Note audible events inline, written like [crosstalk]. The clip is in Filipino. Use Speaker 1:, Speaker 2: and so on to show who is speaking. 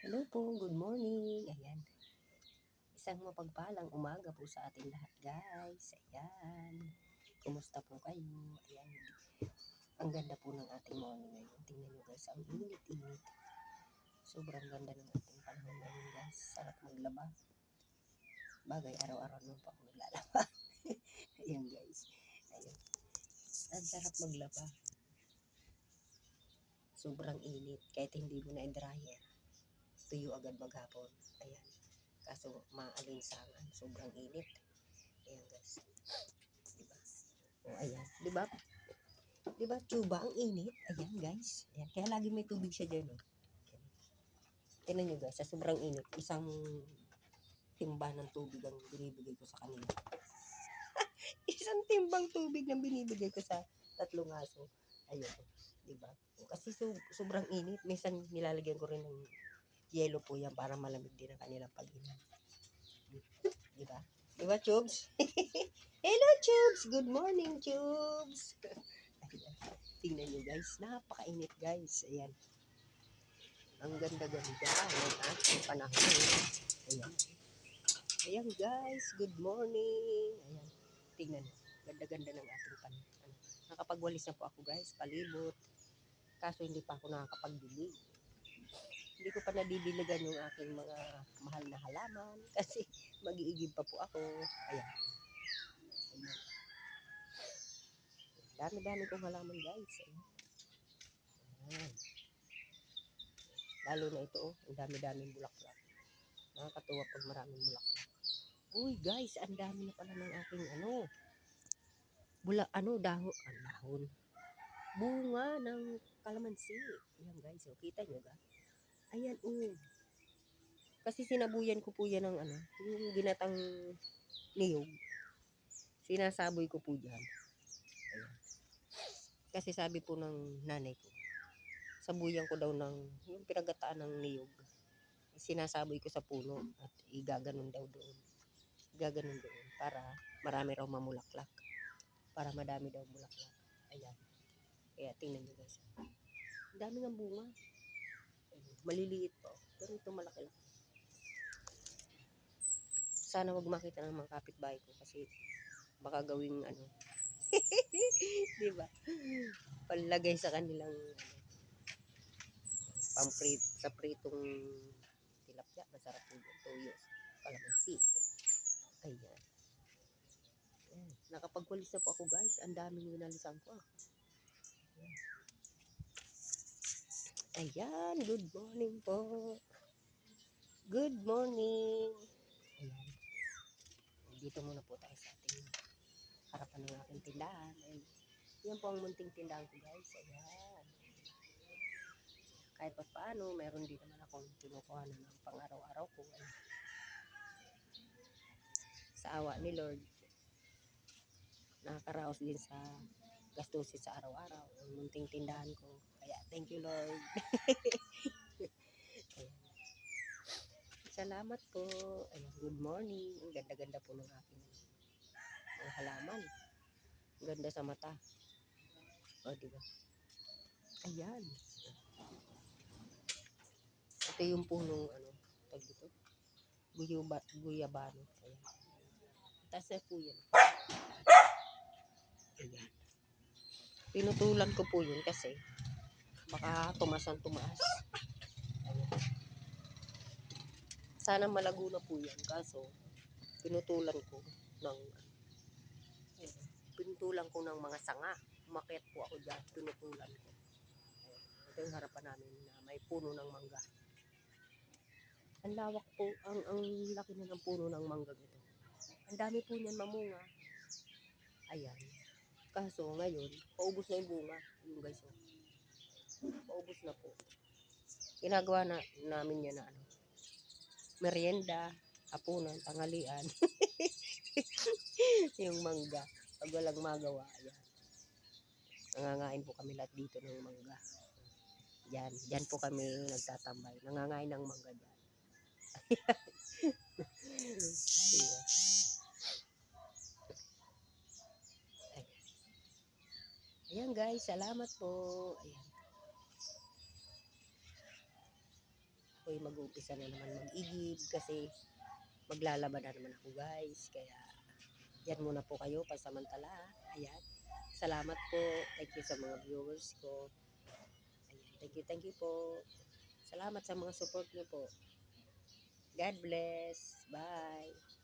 Speaker 1: Hello po, good morning. Ayan. Isang mapagpalang umaga po sa ating lahat, guys. Ayan. Kumusta po kayo? Ayan. Ang ganda po ng ating morning ngayon. Tingnan nyo guys, ang init-init. Sobrang ganda ng ating panahon ngayon, guys. Sarap maglaba. Bagay, araw-araw naman po ako naglalaba. [laughs] Ayan, guys. Ayan. Ang sarap maglaba. Sobrang init. Kahit hindi mo na i-dryer tuyo agad maghapon. Ayan. Kaso maalinsangan. Sobrang init. Ayan guys. Diba? O ayan. Diba? Diba? Tuba ang init. Ayan guys. Ayan. Kaya lagi may tubig siya dyan. Oh. Tingnan nyo guys. Sa sobrang init. Isang timba ng tubig ang binibigay ko sa kanila. [laughs] Isang timbang tubig na binibigay ko sa tatlong aso. Ayun. Diba? Kasi so, sobrang init. Minsan nilalagyan ko rin ng yelo po yan para malamig din ang kanilang pag-inom. [laughs] Di ba? Chubs? [laughs] Hello, Chubs! Good morning, Chubs! [laughs] Ayan. Tingnan nyo, guys. Napakainit, guys. Ayan. Ang ganda-ganda ng ating panahon. Ayan. Ayan, guys. Good morning. Ayan. Tingnan nyo. Ganda-ganda ng ating panahon. Nakapagwalis na po ako, guys. Palibot. Kaso hindi pa ako nakakapagdilig hindi ko pa nadidiligan yung aking mga mahal na halaman [laughs] kasi mag-iigib pa po ako. Ayan. Dami-dami kong halaman guys. Ayan. Lalo na ito oh, ang dami-daming bulaklak. Nakakatuwa pag maraming bulaklak. Uy guys, ang dami na pala ng aking ano. Bula, ano, dahon, ang dahon. Bunga ng kalamansi. Ayan guys, oh, kita nyo ga? Ayan, oh. Kasi sinabuyan ko po yan ng ano, yung ginatang niyog. Sinasaboy ko po dyan. Ayan. Kasi sabi po ng nanay ko, sabuyan ko daw ng, yung pinagataan ng niyog. Sinasaboy ko sa puno at igaganon daw doon. Igaganon doon para marami raw mamulaklak. Para madami daw mulaklak. Ayan. Kaya tingnan nyo guys. Ang dami ng bunga maliliit po. Pero ito malaki-laki. Sana wag makita ng mga kapitbahay ko kasi baka gawing ano. [laughs] 'Di ba? Palagay sa kanilang ano, pamprit sa pritong tilapia, masarap po yung toyo. Kalamansi. Ayan. Ayan. Nakapagwalis na po ako guys. Ang daming winalisan ko. Ah. Ayan, good morning po. Good morning. Ayan. Dito muna po tayo sa ating harapan ng aking tindahan. Ayan. Yan po ang munting tindahan ko guys. Ayan. Kahit pa paano, meron din naman akong kinukuha na ng pang-araw-araw ko. Ayan. Sa awa ni Lord, nakakaraos din sa gastusin sa araw-araw. Ang munting tindahan ko. Kaya, thank you, Lord. [laughs] Salamat po. Ayan, good morning. Ang ganda-ganda po ng aking mga halaman. Ang ganda sa mata. O, diba? Ayan. Ito yung punong, ano, tag dito. Guyaba, guyabano. Ayan. Tapos po yan. Ayan. Pinutulan ko po yun kasi baka tumasan tumaas. Ayan. Sana malago na po yan. Kaso, pinutulan ko ng pinutulan ko ng mga sanga. Umakyat po ako dyan. Pinutulan ko. Ito yung harapan namin na may puno ng mangga. Ang lawak po, ang, ang laki na ng puno ng mangga ito. Ang dami po niyan mamunga. Ayan. Kaso ngayon, paubos na yung bunga. Yung guys, oh. Paubos na po. Ginagawa na namin yan na ano. Merienda, hapunan, tanghalian. [laughs] yung mangga. Pag walang magawa, ayan. Nangangain po kami lahat dito ng mangga. Yan, yan po kami nagtatambay. Nangangain ng mangga dyan. [laughs] Ayan. Ayan guys, salamat po. Ayan. ako'y mag-uumpisa na naman mag-igib kasi maglalaban na naman ako guys. Kaya yan muna po kayo pasamantala. Ayan. Salamat po. Thank you sa mga viewers ko. Ayan. Thank you, thank you po. Salamat sa mga support niyo po. God bless. Bye.